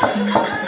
看 看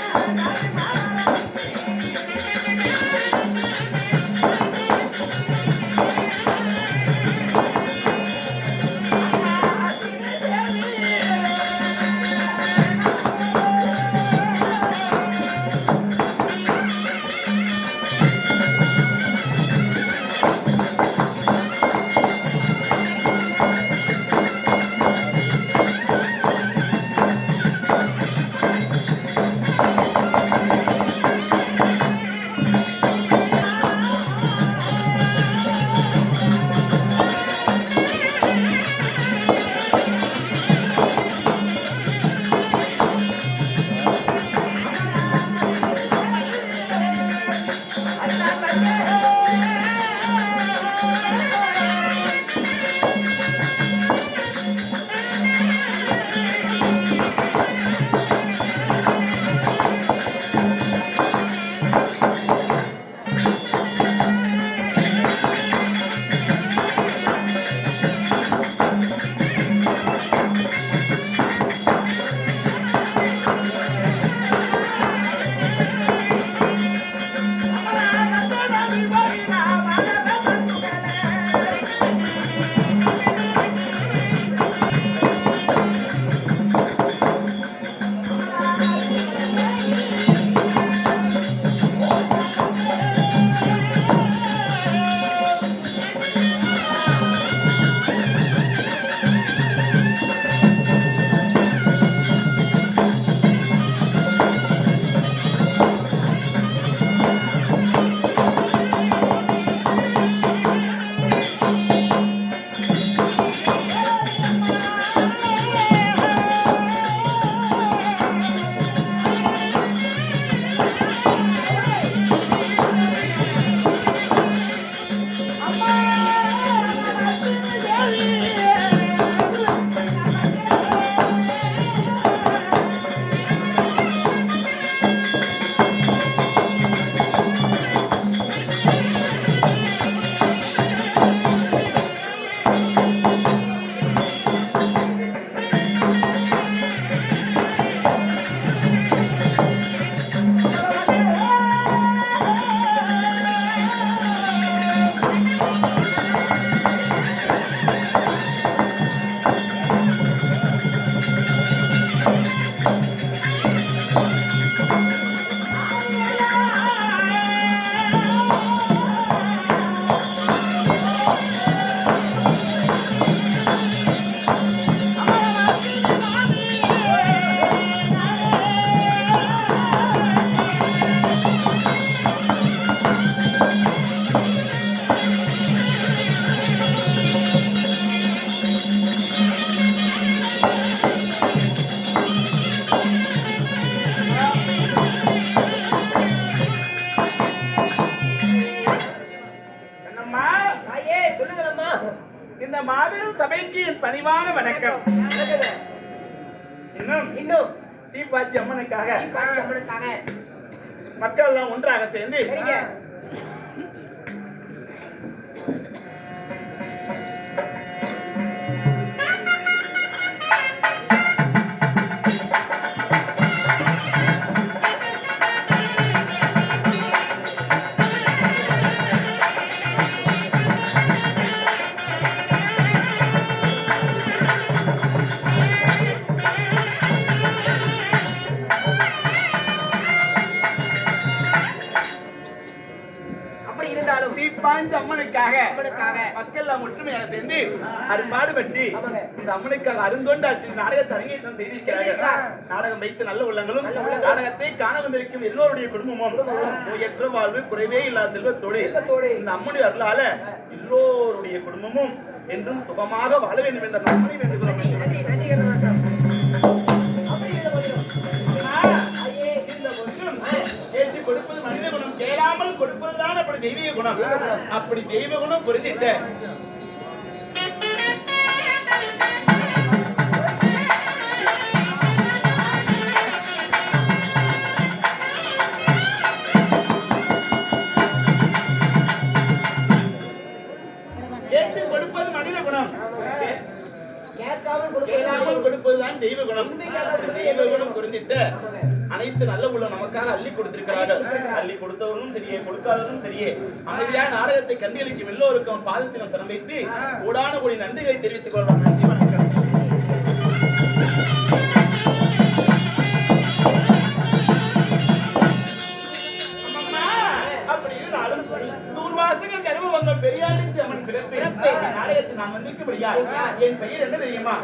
பணிவான வணக்கம். இன்னும்? இன்னும். தீபாச்சி அம்மனுக்காக. மக்கள் எல்லாம் ஒன்றாக சேர்ந்து எல்லாம் ஒற்றுமையாக சேர்ந்து அரும்பாடுபட்டு ஆமாங்க. இந்த அம்மனுக்காக நாடகத்தை அரங்கேற்றம் செய்திருக்கிறார்கள் செய்திருக்கிறார். நாடகம் வைத்து நல்ல உள்ளங்களும். நாடகத்தை காண வந்திருக்கும் எல்லோருடைய குடும்பமும் நோயற்ற வாழ்வு குறைவே இல்லாத செல்வத்தோடு. இந்த அம்மனுடைய அருளால எல்லோருடைய குடும்பமும் என்றும் சுகமாக வாழ வேண்டும் என்ற நம்மை வேண்டுகிறோம் கொடுப்பது மனித குணம். கேளாமல் கொடுப்பதுதான் அப்படி தெய்வீக குணம். அப்படி தெய்வ குணம் புரிஞ்சிட்ட. கொடுப்பதுதான் தெய்வ குணம். தெய்வ குணம் புரிஞ்சிட்ட. அனைத்து நல்ல உள்ள நமக்காக அள்ளி கொடுத்திருக்கிறார்கள். அள்ளி கொடுத்தவர்களும் சரியே கொடுக்காதவர்களும் சரியே. அமைதியான நாடகத்தை கண்டியளிக்கும் எல்லோருக்கும் பாதத்திலும் சரம் வைத்து கூடான ஒரு நன்றிகளை தெரிவித்துக் கொள்வோம் நன்றி வணக்கம். அம்மம்மா, அப்படி இருந்தாலும் தூர்வாசக கருமபங்கம் பெரியாண்டி அம்மன் பிறப்பு நாடகத்தை நான் வந்திருக்கபடியா என் பெயர் என்ன தெரியுமா?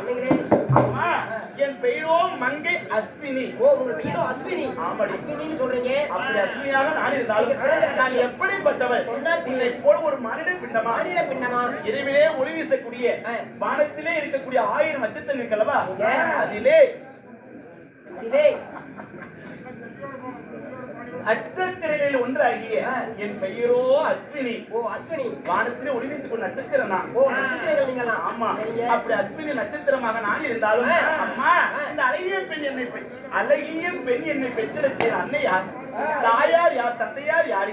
அம்மா என் பெயரோ மங்கை அஸ்வினி. ஓ உங்க பெயரும் அஸ்வினி. ஆமாடி. அஸ்வினின்னு சொல்றீங்க. அப்படி அஸ்வினியாக நான் இருந்தாலும் நான் எப்படிப்பட்டவள்? உன்னை போல ஒரு மனித பிண்டமா? மாநில பின்னமா இரவிலே ஒளி வீசக்கூடிய. வானத்திலே இருக்கக்கூடிய ஆயிரம் நட்சத்திரங்கள் அல்லவா. அதிலே. இதே நட்சத்திரங்களில் ஒன்றாகிய. என் பெயரோ அஸ்வினி ஓ அஸ்வினி வானத்திலே ஒளி வீசிக் கொண்ட நட்சத்திரம் நான் ஓ நட்சத்திரங்கள் நீங்களா ஆமா. அப்படி அஸ்வினி நட்சத்திரமாக நான் இருந்தாலும். அம்மா. இந்த அழகிய பெண் என்னை அழகிய பெண் என்னை பெற்றெடுத்த அன்னை யார் தாயார் யார் தந்தையார் யார்.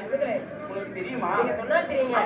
உங்களுக்கு தெரியுமா சொன்னா தெரியுங்க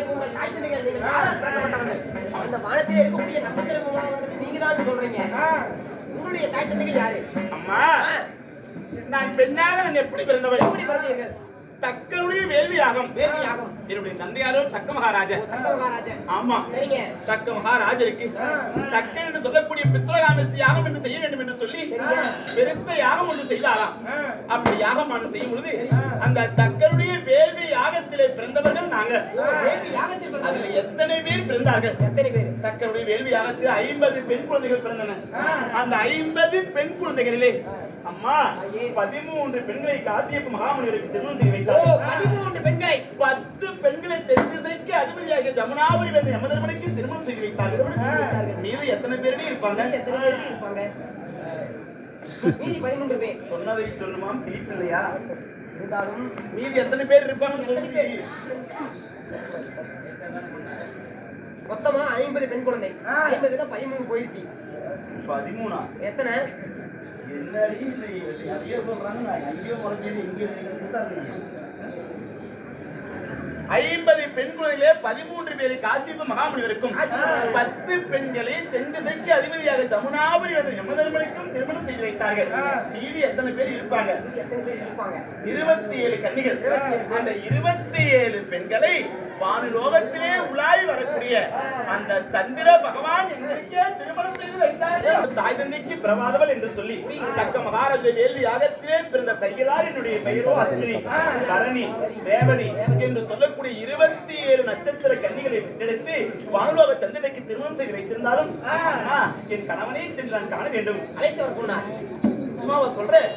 அஸ்வினி பெற்றார்களே உங்கள் தாய் தந்தைகள் நீங்கள் யாரால் பிறக்கப்பட்டவர்கள்? அந்த வானத்தில் இருக்கக்கூடிய நட்சத்திரம் நீங்க தான் சொல்றீங்க. உங்களுடைய தாய் தந்தைகள் யாரு? அம்மா ஆ, நான் பெண்ணாக நான் எப்படி பிறந்தவள்? எப்படி பிறந்தீர்கள்? தக்கனுடைய வேள்வியாகும். வேள்வி யாகம் என்னுடைய தந்தையாரோ தக்க மகாராஜா தக்க மகாராஜன் ஆமா. சரிங்க. தக்க மகாராஜருக்கு தக்க என்று சொல்லக்கூடிய பித்ரகாமஸ்ரீ யாகம் என்று செய்ய வேண்டும் என்று சொல்லி. பெருத்த யாகம் ஒன்று செய்தாராம். அப்படி யாகமான செய்யும் பொழுது அந்த தக்கனுடைய யாகத்திலே பிறந்தவர்கள் நாங்க அதுல எத்தனை பேர் பிறந்தார்கள்? எத்தனை பேர்? தக்கனுடைய வேள்வி யாகத்தில் ஐம்பது பெண் குழந்தைகள் பிறந்தன. அந்த ஐம்பது பெண் குழந்தைகளிலே அம்மா பதிமூன்று பெண்களை காசியப்ப மகாமுனிவருக்கு திருமணம் செய்து வைத்தார் பதிமூன்று பெண்களை. பத்து பெண்களை திசைக்கு அதிபதியாக ஜமுனாபுரி வந்த யமதர்மனுக்கு திருமணம் செய்து வைத்தார்கள். மீது எத்தனை பேருமே இருப்பாங்க? எத்தனை பேர் இருப்பாங்க? சொன்னதை சொல்லுமாம் பிடிப்பில்லையா இருந்தாலும் மீதி எத்தனை பேர் இருப்பாங்கன்னு? சொல்லுங்க. மொத்தமா ஐம்பது பெண் குழந்தை. ஐம்பதுல பதிமூணு போயிடுச்சு பதிமூணா? எத்தனை? நிறைய சொல்றாங்க நான் எங்கேயோ முறைஞ்சது எங்கேயோ ஐம்பது பெண் குழந்தைகளே பதிமூன்று பேரை காசிப்பு மகாமுனிவருக்கும். பத்து பெண்களை தென் திசைக்கு அதிபதியாக ஜமுனாபுரி வந்து யமதர்மனுக்கும் திருமணம் செய்து வைத்தார்கள். மீதி எத்தனை பேர் இருப்பாங்க? இருபத்தி ஏழு கன்னிகள். 27 அந்த இருபத்தி ஏழு பெண்களை வானுலோகத்திலே உலாவி வரக்கூடிய அந்த சந்திர பகவான் எங்களுக்கே திருமணம் செய்து வைத்தார்கள் தாய் தந்தைக்கு பிரமாதவள் என்று சொல்லி தக்க மகாராஜ வேலி யாகத்திலே பிறந்த கைகளார் என்னுடைய பெயரோ அஸ்வினி கரணி தேவதி என்று சொல்லக்கூடிய இருபத்தி ஏழு நட்சத்திர கன்னிகளை பெற்றெடுத்து வானுலோக சந்திரனுக்கு திருமணம் செய்து வைத்திருந்தாலும் என் கணவனை சென்று நான் காண வேண்டும். அழைத்து வர சொன்னார் சொல்றேன்?